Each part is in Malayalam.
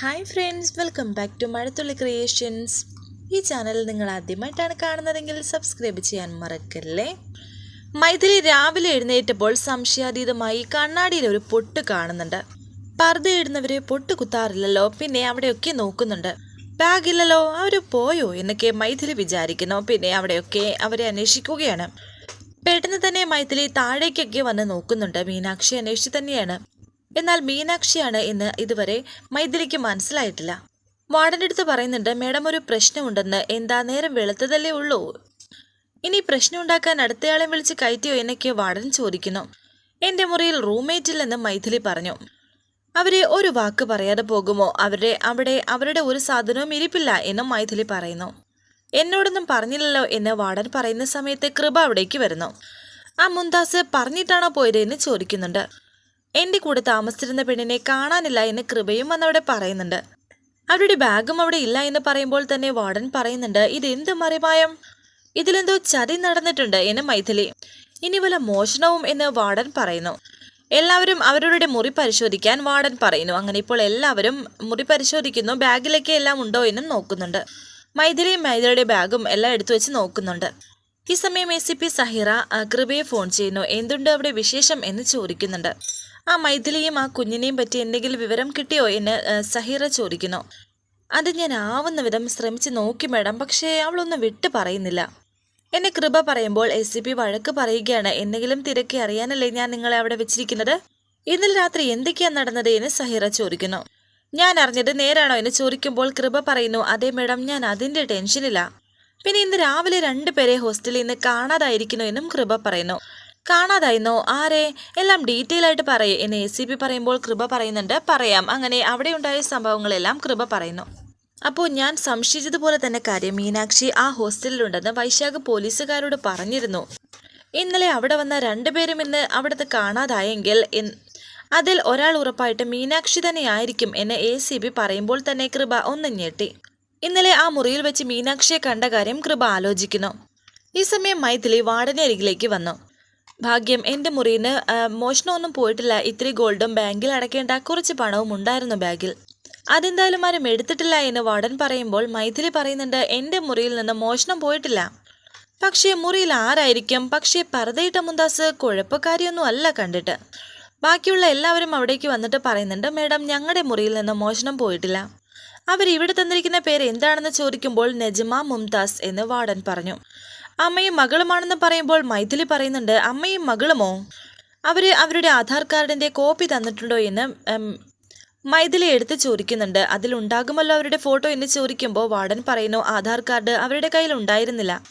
Hi friends welcome back to Mazhathulli creations ഈ ചാനൽ നിങ്ങൾ ആദ്യമായിട്ടാണ് കാണുന്നതെങ്കിൽ സബ്സ്ക്രൈബ് ചെയ്യാൻ മറക്കല്ലേ? മൈഥിലി രാവിലെ എഴുന്നേറ്റപ്പോൾ സംശയാതീതമായി കണ്ണാടിയിൽ ഒരു പൊട്ട് കാണുന്നുണ്ട്. പർദ്ദ ഇടുന്നവരെ പൊട്ട് കുത്താറില്ലല്ലോ പിന്നെ അവിടെയൊക്കെ നോക്കുന്നുണ്ട്. ബാഗില്ലല്ലോ അവർ പോയോ എന്നൊക്കെ മൈഥിലി വിചാരിക്കുന്നു പിന്നെ അവിടെയൊക്കെ അവരെ അന്വേഷിക്കുകയാണ്. പെട്ടെന്ന് തന്നെ മൈഥിലി താഴേക്കൊക്കെ വന്ന് നോക്കുന്നുണ്ട് മീനാക്ഷി അന്വേഷിച്ച് തന്നെയാണ്. എന്നാൽ മീനാക്ഷിയാണ് എന്ന് ഇതുവരെ മൈഥിലിക്ക് മനസ്സിലായിട്ടില്ല. വാർഡന്റെ അടുത്ത് പറയുന്നുണ്ട് മേഡം ഒരു പ്രശ്നമുണ്ടെന്ന്. എന്താ നേരം വെളുത്തതല്ലേ ഉള്ളൂ? ഇനി പ്രശ്നം ഉണ്ടാക്കാൻ അടുത്തയാളെ വിളിച്ച് കയറ്റിയോ എന്നൊക്കെ വാർഡൻ ചോദിക്കുന്നു. എന്റെ മുറിയിൽ റൂംമേറ്റ് ഇല്ലെന്ന് മൈഥിലി പറഞ്ഞു. അവരെ ഒരു വാക്ക് പറയാതെ പോകുമോ? അവരുടെ അവിടെ അവരുടെ ഒരു സാധനവും ഇരിപ്പില്ല എന്നും മൈഥിലി പറയുന്നു. എന്നോടൊന്നും പറഞ്ഞില്ലല്ലോ എന്ന് വാർഡൻ പറയുന്ന സമയത്ത് കൃപ അവിടേക്ക് വരുന്നു. ആ മുന്താസ് പറഞ്ഞിട്ടാണോ പോയത് എന്ന് ചോദിക്കുന്നുണ്ട്. എന്റെ കൂടെ താമസിച്ചിരുന്ന പെണ്ണിനെ കാണാനില്ല എന്ന് കൃപയും വന്നവിടെ പറയുന്നുണ്ട്. അവരുടെ ബാഗും അവിടെ ഇല്ല എന്ന് പറയുമ്പോൾ തന്നെ വാർഡൻ പറയുന്നുണ്ട് ഇതെന്ത് മറിമായം? ഇതിലെന്തോ ചതി നടന്നിട്ടുണ്ട് എന്ന് മൈഥിലി. ഇനി വല്ല മോഷണവും എന്ന് വാർഡൻ പറയുന്നു. എല്ലാവരും അവരുടെ മുറി പരിശോധിക്കാൻ വാർഡൻ പറയുന്നു. അങ്ങനെ ഇപ്പോൾ എല്ലാവരും മുറി പരിശോധിക്കുന്നു ബാഗിലൊക്കെ എല്ലാം ഉണ്ടോ എന്നും നോക്കുന്നുണ്ട്. മൈഥിലിയും മൈഥിലിയുടെ ബാഗും എല്ലാം എടുത്തു വെച്ച് നോക്കുന്നുണ്ട്. ഈ സമയം എ സി പി സഹിറ കൃപയെ ഫോൺ ചെയ്യുന്നു. എന്തുണ്ട് അവിടെ വിശേഷം? എന്ന് ചോദിക്കുന്നുണ്ട്. ആ മൈഥിലിയും ആ കുഞ്ഞിനെയും പറ്റി എന്തെങ്കിലും വിവരം കിട്ടിയോ എന്ന് സഹീറ ചോദിക്കുന്നു. അത് ഞാൻ ആവുന്ന വിധം ശ്രമിച്ച് നോക്കി മേഡം പക്ഷേ അവളൊന്നും വിട്ടു പറയുന്നില്ല. എന്നെ കൃപ പറയുമ്പോൾ എസ് സി പി വഴക്ക് പറയുകയാണ്. എന്തെങ്കിലും തിരക്കി അറിയാനല്ലേ ഞാൻ നിങ്ങളെ അവിടെ വെച്ചിരിക്കുന്നത്? ഇന്നലെ രാത്രി എന്തൊക്കെയാണ് നടന്നത് എന്ന് സഹിറ ചോദിക്കുന്നു. ഞാൻ അറിഞ്ഞത് നേരാണോ എന്ന് ചോദിക്കുമ്പോൾ കൃപ പറയുന്നു അതേ മേഡം ഞാൻ അതിന്റെ ടെൻഷനില്ല പിന്നെ ഇന്ന് രാവിലെ രണ്ടുപേരെ ഹോസ്റ്റലിൽ നിന്ന് കാണാതായിരിക്കുന്നു എന്നും കൃപ പറയുന്നു. കാണാതായിരുന്നോ. ആരെ? എല്ലാം ഡീറ്റെയിൽ ആയിട്ട് പറയേ. എന്ന് എ സി പി പറയുമ്പോൾ കൃപ പറയുന്നുണ്ട്. പറയാം. അങ്ങനെ അവിടെ ഉണ്ടായ സംഭവങ്ങളെല്ലാം കൃപ പറയുന്നു. അപ്പോൾ ഞാൻ സംശയിച്ചതുപോലെ തന്നെ കാര്യം മീനാക്ഷി ആ ഹോസ്റ്റലിലുണ്ടെന്ന് വൈശാഖ് പോലീസുകാരോട് പറഞ്ഞിരുന്നു. ഇന്നലെ അവിടെ വന്ന രണ്ടുപേരും ഇന്ന് അവിടുത്തെ കാണാതായെങ്കിൽ അതിൽ ഒരാൾ ഉറപ്പായിട്ട് മീനാക്ഷി തന്നെയായിരിക്കും എന്ന് എ സി ബി പറയുമ്പോൾ തന്നെ കൃപ ഒന്ന് ഞെട്ടി. ഇന്നലെ ആ മുറിയിൽ വെച്ച് മീനാക്ഷിയെ കണ്ട കാര്യം കൃപ ആലോചിക്കുന്നു. ഈ സമയം മൈഥിലി വാർഡനെ വന്നു. ഭാഗ്യം. എന്റെ മുറിയിൽ നിന്ന് മോഷണമൊന്നും പോയിട്ടില്ല. ഇത്തിരി ഗോൾഡും ബാങ്കിൽ അടയ്ക്കേണ്ട കുറച്ച് പണവും ഉണ്ടായിരുന്നു ബാഗിൽ അതെന്തായാലും ആരും എടുത്തിട്ടില്ല എന്ന് വാർഡൻ പറയുമ്പോൾ മൈഥിലി പറയുന്നുണ്ട് എന്റെ മുറിയിൽ നിന്ന് മോഷണം പോയിട്ടില്ല. പക്ഷേ മുറിയിൽ ആരായിരിക്കും? പക്ഷേ പർദ്ദയിട്ട മുന്താസ് കുഴപ്പക്കാരിയൊന്നും അല്ല കണ്ടിട്ട്. ബാക്കിയുള്ള എല്ലാവരും അവിടേക്ക് വന്നിട്ട് പറയുന്നുണ്ട് മേഡം ഞങ്ങളുടെ മുറിയിൽ നിന്ന് മോഷണം പോയിട്ടില്ല. അവർ ഇവിടെ തന്നിരിക്കുന്ന പേര് എന്താണെന്ന് ചോദിക്കുമ്പോൾ നജ്മ മുംതാസ് എന്ന് വാർഡൻ പറഞ്ഞു. അമ്മയും മകളുമാണെന്ന് പറയുമ്പോൾ മൈഥിലി പറയുന്നുണ്ട് അമ്മയും മകളുമോ? അവർ അവരുടെ ആധാർ കാർഡിന്റെ കോപ്പി തന്നിട്ടുണ്ടോ? എന്ന് മൈഥിലി എടുത്ത് ചോദിക്കുന്നുണ്ട്. അതിലുണ്ടാകുമല്ലോ അവരുടെ ഫോട്ടോ എന്ന് ചോദിക്കുമ്പോൾ വാർഡൻ പറയുന്നു ആധാർ കാർഡ് അവരുടെ കയ്യിൽ ഉണ്ടായിരുന്നില്ല.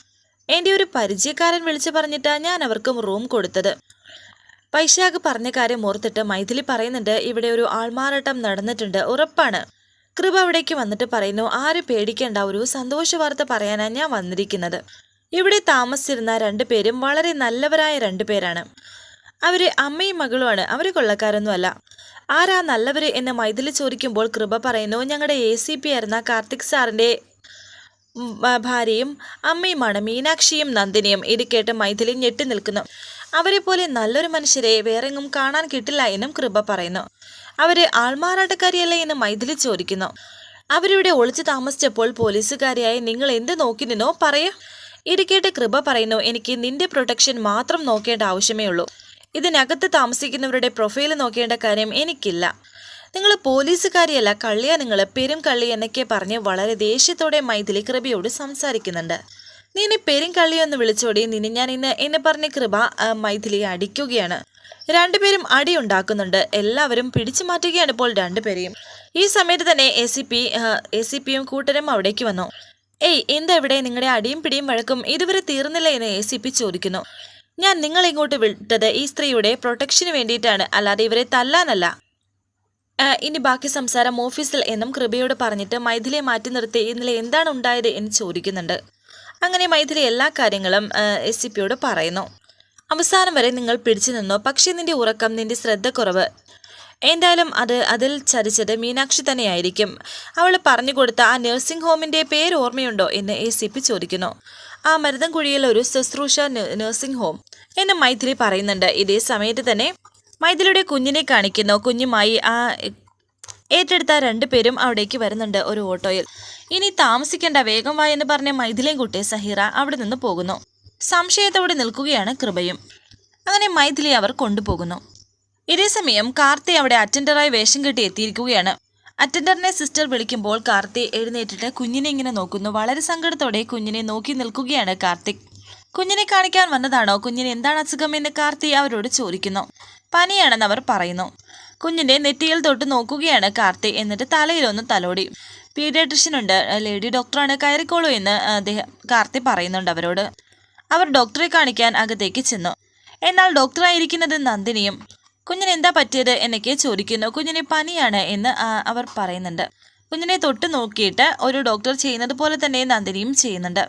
എന്റെ ഒരു പരിചയക്കാരൻ വിളിച്ചു പറഞ്ഞിട്ടാണ് ഞാൻ അവർക്കും റൂം കൊടുത്തത്. പൈശാഖ് പറഞ്ഞ കാര്യം ഓർത്തിട്ട് മൈഥിലി പറയുന്നുണ്ട് ഇവിടെ ഒരു ആൾമാറാട്ടം നടന്നിട്ടുണ്ട് ഉറപ്പാണ്. കൃപ അവിടേക്ക് വന്നിട്ട് പറയുന്നു ആരും പേടിക്കേണ്ട ഒരു സന്തോഷ വാർത്ത പറയാനാണ് ഞാൻ വന്നിരിക്കുന്നത്. ഇവിടെ താമസിച്ചിരുന്ന രണ്ടുപേരും വളരെ നല്ലവരായ രണ്ടുപേരാണ് അവർ അമ്മയും മകളുമാണ്. അവർ കൊള്ളക്കാരൊന്നുമല്ല. ആരാ നല്ലവര് എന്ന് മൈഥിലി ചോദിക്കുമ്പോൾ കൃപ പറയുന്നു ഞങ്ങളുടെ എ സി പി ആയിരുന്ന കാർത്തിക് ആ, ഭാര്യയും അമ്മയുമാണ് മീനാക്ഷിയും നന്ദിനിയും. ഇത് കേട്ട് മൈഥിലി ഞെട്ടി നിൽക്കുന്നു. അവരെ പോലെ നല്ലൊരു മനുഷ്യരെ വേറെങ്ങും കാണാൻ കിട്ടില്ല എന്നും കൃപ പറയുന്നു. അവർ ആൾമാറാട്ടക്കാരിയല്ലേ എന്ന് മൈഥിലി ചോദിക്കുന്നു. അവരിവിടെ ഒളിച്ചു താമസിച്ചപ്പോൾ പോലീസുകാരിയായി നിങ്ങൾ എന്ത് നോക്കി നിന്നോ പറയൂ. ഇത് കേട്ട് കൃപ പറയുന്നു. എനിക്ക് നിന്റെ പ്രൊട്ടക്ഷൻ മാത്രം നോക്കേണ്ട ആവശ്യമേ ഉള്ളൂ. ഇതിനകത്ത് താമസിക്കുന്നവരുടെ പ്രൊഫൈൽ നോക്കേണ്ട കാര്യം എനിക്കില്ല. നിങ്ങൾ പോലീസുകാരിയല്ല. കള്ളിയാ നിങ്ങൾ പെരും കള്ളി എന്നൊക്കെ പറഞ്ഞ് വളരെ ദേഷ്യത്തോടെ മൈഥിലി കൃപയോട് സംസാരിക്കുന്നുണ്ട്. നിന്നെ പെരും കള്ളിയൊന്ന് വിളിച്ചോടി. നിന്നെ ഞാൻ ഇന്ന് എന്നെ പറഞ്ഞ കൃപ മൈഥിലിയെ അടിക്കുകയാണ്. രണ്ടുപേരും അടി ഉണ്ടാക്കുന്നുണ്ട്. എല്ലാവരും പിടിച്ചു മാറ്റുകയാണ് ഇപ്പോൾ രണ്ടുപേരെയും. ഈ സമയത്ത് തന്നെ A C P A C പിയും കൂട്ടരും അവിടേക്ക് വന്നു. ഏയ് എന്താ ഇവിടെ നിങ്ങളുടെ അടിയും പിടിയും വഴക്കും ഇതുവരെ തീർന്നില്ല എന്ന് എ സി പി ചോദിക്കുന്നു. ഞാൻ നിങ്ങളെ ഇങ്ങോട്ട് വിട്ടത് ഈ സ്ത്രീയുടെ പ്രൊട്ടക്ഷന് വേണ്ടിയിട്ടാണ്. അല്ലാതെ ഇവരെ തല്ലാനല്ല. ഇനി ബാക്കി സംസാരം ഓഫീസിൽ എന്നും കൃപയോട് പറഞ്ഞിട്ട് മൈഥിലിയെ മാറ്റി നിർത്തി ഇന്നലെ എന്താണ് ഉണ്ടായത്? എന്ന് ചോദിക്കുന്നുണ്ട്. അങ്ങനെ മൈഥിലി എല്ലാ കാര്യങ്ങളും എസ് സി പിയോട് പറയുന്നു. അവസാനം വരെ നിങ്ങൾ പിടിച്ചു നിന്നു? പക്ഷേ നിന്റെ ഉറക്കം നിന്റെ ശ്രദ്ധക്കുറവ് എന്തായാലും അത് അതിൽ ചരിച്ചത് മീനാക്ഷി തന്നെയായിരിക്കും. അവൾ പറഞ്ഞു കൊടുത്ത ആ നഴ്സിംഗ് ഹോമിന്റെ പേര് ഓർമ്മയുണ്ടോ എന്ന് എ സി പി ചോദിക്കുന്നു. ആ മരുതൻകുഴിയിൽ ഒരു ശുശ്രൂഷ നഴ്സിംഗ് ഹോം എന്ന് മൈഥിലി പറയുന്നുണ്ട്. ഇതേ സമയത്ത് തന്നെ മൈഥിലിയുടെ കുഞ്ഞിനെ കാണിക്കുന്നു. കുഞ്ഞുമായി ആ ഏറ്റെടുത്ത രണ്ടുപേരും അവിടേക്ക് വരുന്നുണ്ട് ഒരു ഓട്ടോയിൽ. ഇനി താമസിക്കേണ്ട വേഗം വാ എന്ന് പറഞ്ഞ മൈഥിലിയും കുട്ടി സഹീറ അവിടെ നിന്ന് പോകുന്നു. സംശയത്തോടെ നിൽക്കുകയാണ് കൃപയും. അങ്ങനെ മൈഥിലി അവർ കൊണ്ടുപോകുന്നു. ഇതേസമയം കാർത്തി അവിടെ അറ്റൻഡറായി വേഷം കെട്ടി എത്തിയിരിക്കുകയാണ്. അറ്റൻഡറിനെ സിസ്റ്റർ വിളിക്കുമ്പോൾ കാർത്തി എഴുന്നേറ്റിട്ട് കുഞ്ഞിനെ ഇങ്ങനെ നോക്കുന്നു. വളരെ സങ്കടത്തോടെ കുഞ്ഞിനെ നോക്കി നിൽക്കുകയാണ് കാർത്തിക്. കുഞ്ഞിനെ കാണിക്കാൻ വന്നതാണോ? കുഞ്ഞിന് എന്താണ് അസുഖം എന്ന് കാർത്തി അവരോട് ചോദിക്കുന്നു. പനിയാണെന്ന് അവർ പറയുന്നു. കുഞ്ഞിന്റെ നെറ്റിയിൽ തൊട്ട് നോക്കുകയാണ് കാർത്തി. എന്നിട്ട് തലയിലൊന്ന് തലോടി. പീഡിയാട്രിഷ്യൻ ഉണ്ട്. ലേഡി ഡോക്ടറാണ്. കയറിക്കോളൂ എന്ന് അദ്ദേഹം കാർത്തി പറയുന്നുണ്ട് അവരോട്. അവർ ഡോക്ടറെ കാണിക്കാൻ അകത്തേക്ക് ചെന്നു. എന്നാൽ ഡോക്ടറായിരിക്കുന്നത് നന്ദിനിയും കുഞ്ഞിന് എന്താ പറ്റിയത് എന്നൊക്കെ ചോദിക്കുന്നു. കുഞ്ഞിന് പനിയാണ് എന്ന് അവർ പറയുന്നുണ്ട്. കുഞ്ഞിനെ തൊട്ട് നോക്കിയിട്ട് ഒരു ഡോക്ടർ ചെയ്യുന്നത് പോലെ തന്നെ നന്ദിനിയും ചെയ്യുന്നുണ്ട്.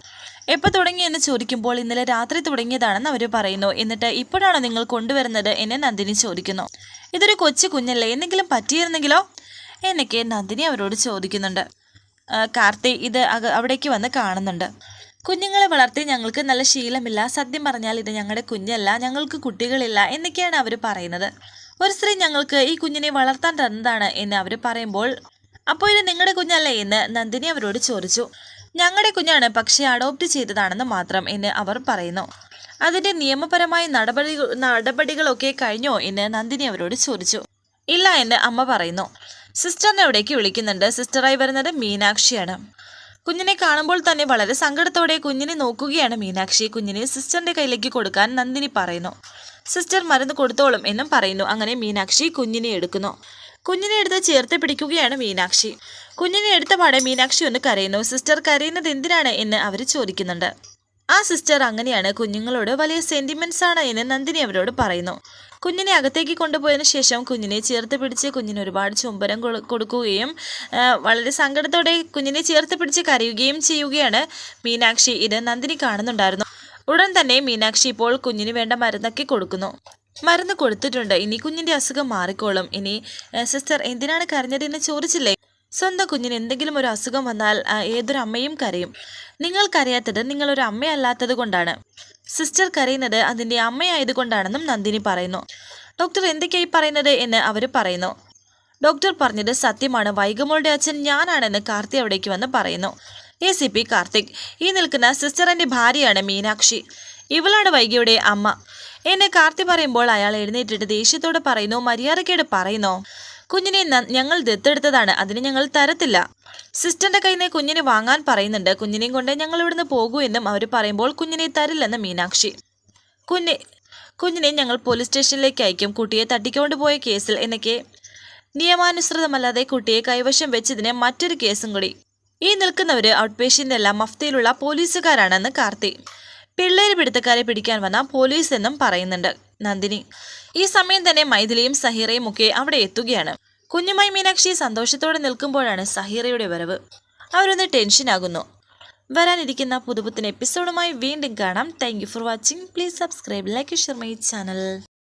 എപ്പോൾ തുടങ്ങി എന്ന് ചോദിക്കുമ്പോൾ ഇന്നലെ രാത്രി തുടങ്ങിയതാണെന്ന് അവർ പറയുന്നു. എന്നിട്ട് ഇപ്പോഴാണോ നിങ്ങൾ കൊണ്ടുവരുന്നത് എന്ന് നന്ദിനി ചോദിക്കുന്നു. ഇതൊരു കൊച്ചു കുഞ്ഞല്ലേ എന്തെങ്കിലും പറ്റിയിരുന്നെങ്കിലോ? എന്നൊക്കെ നന്ദിനി അവരോട് ചോദിക്കുന്നുണ്ട്. കാർത്തി ഇത് അവിടേക്ക് വന്ന് കാണുന്നുണ്ട്. കുഞ്ഞുങ്ങളെ വളർത്തി ഞങ്ങൾക്ക് നല്ല ശീലമില്ല. സത്യം പറഞ്ഞാൽ ഇത് ഞങ്ങളുടെ കുഞ്ഞല്ല ഞങ്ങൾക്ക് കുട്ടികളില്ല എന്നൊക്കെയാണ് അവർ പറയുന്നത്. ഒരു സ്ത്രീ ഞങ്ങൾക്ക് ഈ കുഞ്ഞിനെ വളർത്താൻ തന്നതാണ് എന്ന് അവർ പറയുമ്പോൾ അപ്പോൾ ഇത് നിങ്ങളുടെ കുഞ്ഞല്ലേ? എന്ന് നന്ദിനി അവരോട് ചോദിച്ചു. ഞങ്ങളുടെ കുഞ്ഞാണ് പക്ഷേ അഡോപ്റ്റ് ചെയ്തതാണെന്ന് മാത്രം എന്ന് അവർ പറയുന്നു. അതിന്റെ നിയമപരമായ നടപടി നടപടികളൊക്കെ കഴിഞ്ഞോ? എന്ന് നന്ദിനി അവരോട് ചോദിച്ചു. ഇല്ല എന്ന് അമ്മ പറയുന്നു. സിസ്റ്ററിനെ അവിടേക്ക് വിളിക്കുന്നുണ്ട്. സിസ്റ്ററായി വരുന്നത് മീനാക്ഷിയാണ്. കുഞ്ഞിനെ കാണുമ്പോൾ തന്നെ വളരെ സങ്കടത്തോടെ കുഞ്ഞിനെ നോക്കുകയാണ് മീനാക്ഷി. കുഞ്ഞിനെ സിസ്റ്ററിന്റെ കയ്യിലേക്ക് കൊടുക്കാൻ നന്ദിനി പറയുന്നു. സിസ്റ്റർ മരുന്ന് കൊടുത്തോളും എന്നും പറയുന്നു. അങ്ങനെ മീനാക്ഷി കുഞ്ഞിനെ എടുക്കുന്നു. കുഞ്ഞിനെ എടുത്ത് ചേർത്ത് പിടിക്കുകയാണ് മീനാക്ഷി. കുഞ്ഞിനെ എടുത്ത പാടെ മീനാക്ഷി ഒന്ന് കരയുന്നു. സിസ്റ്റർ കരയുന്നത് എന്തിനാണ്? എന്ന് അവർ ചോദിക്കുന്നുണ്ട്. ആ സിസ്റ്റർ അങ്ങനെയാണ് കുഞ്ഞുങ്ങളോട് വലിയ സെന്റിമെന്റ്സ് ആണ് എന്ന് നന്ദിനി അവരോട് പറയുന്നു. കുഞ്ഞിനെ അകത്തേക്ക് കൊണ്ടുപോയതിനു ശേഷം കുഞ്ഞിനെ ചേർത്ത് പിടിച്ച് കുഞ്ഞിന് ഒരുപാട് ചുംബനം കൊടുക്കുകയും വളരെ സങ്കടത്തോടെ കുഞ്ഞിനെ ചേർത്ത് പിടിച്ച് കരയുകയും ചെയ്യുകയാണ് മീനാക്ഷി ഇത് നന്ദിനി കാണുന്നുണ്ടായിരുന്നു. ഉടൻ തന്നെ മീനാക്ഷി ഇപ്പോൾ കുഞ്ഞിന് വേണ്ട മരുന്നൊക്കെ കൊടുക്കുന്നു. മരുന്ന് കൊടുത്തിട്ടുണ്ട്. ഇനി കുഞ്ഞിന്റെ അസുഖം മാറിക്കോളും. ഇനി സിസ്റ്റർ എന്തിനാണ് കരഞ്ഞതെന്ന് ചോദിച്ചില്ലേ? സ്വന്തം കുഞ്ഞിന് എന്തെങ്കിലും ഒരു അസുഖം വന്നാൽ ഏതൊരു അമ്മയും കരയും. നിങ്ങൾ കരയാത്തത് നിങ്ങളൊരു അമ്മയല്ലാത്തത് കൊണ്ടാണ്. സിസ്റ്റർ കരയുന്നത് അതിന്റെ അമ്മയായതുകൊണ്ടാണെന്നും നന്ദിനി പറയുന്നു. ഡോക്ടർ എന്തൊക്കെയായി പറയുന്നത് എന്ന് അവർ പറയുന്നു. ഡോക്ടർ പറഞ്ഞത് സത്യമാണ്. വൈകമോളുടെ അച്ഛൻ ഞാനാണെന്ന് കാർത്തി അവിടേക്ക് വന്ന് പറയുന്നു. എ സി പി കാർത്തിക് ഈ നിൽക്കുന്ന സിസ്റ്ററിന്റെ ഭാര്യയാണ് മീനാക്ഷി. ഇവളാണ് വൈകിയുടെ അമ്മ. എന്നെ കാർത്തി പറയുമ്പോൾ അയാൾ എഴുന്നേറ്റിട്ട് ദേഷ്യത്തോടെ പറയുന്നു മര്യാദക്കേട് പറയുന്നോ? കുഞ്ഞിനെ ഞങ്ങൾ ദത്തെടുത്തതാണ്. അതിന് ഞങ്ങൾ തരത്തില്ല. സിസ്റ്ററിന്റെ കയ്യിൽ നിന്ന് കുഞ്ഞിനെ വാങ്ങാൻ പറയുന്നുണ്ട്. കുഞ്ഞിനെയും കൊണ്ട് ഞങ്ങൾ ഇവിടുന്ന് പോകൂ എന്നും അവർ പറയുമ്പോൾ കുഞ്ഞിനെ തരില്ലെന്ന് മീനാക്ഷി. കുഞ്ഞെ കുഞ്ഞിനെ ഞങ്ങൾ പോലീസ് സ്റ്റേഷനിലേക്ക് അയക്കും. കുട്ടിയെ തട്ടിക്കൊണ്ടുപോയ കേസിൽ എന്നൊക്കെ നിയമാനുസൃതമല്ലാതെ കുട്ടിയെ കൈവശം വെച്ചതിന് മറ്റൊരു കേസും കൂടി. ഈ നിൽക്കുന്നവര് ഔട്ട് പേഷ്യന്റെല്ലാം മഫ്തയിലുള്ള പോലീസുകാരാണെന്ന് കാർത്തി. പിള്ളേര് പിടുത്തക്കാരെ പിടിക്കാൻ വന്ന പോലീസ് എന്നും പറയുന്നുണ്ട്. നന്ദിനി. ഈ സമയം തന്നെ മൈഥിലിയും സഹീറയും ഒക്കെ അവിടെ എത്തുകയാണ്. കുഞ്ഞുമായി മീനാക്ഷി സന്തോഷത്തോടെ നിൽക്കുമ്പോഴാണ് സഹീറയുടെ വരവ്. അവരൊന്ന് ടെൻഷനാകുന്നു വരാനിരിക്കുന്ന പുതുപുത്തൻ എപ്പിസോഡുമായി വീണ്ടും കാണാം. Thank for watching please subscribe like share my channel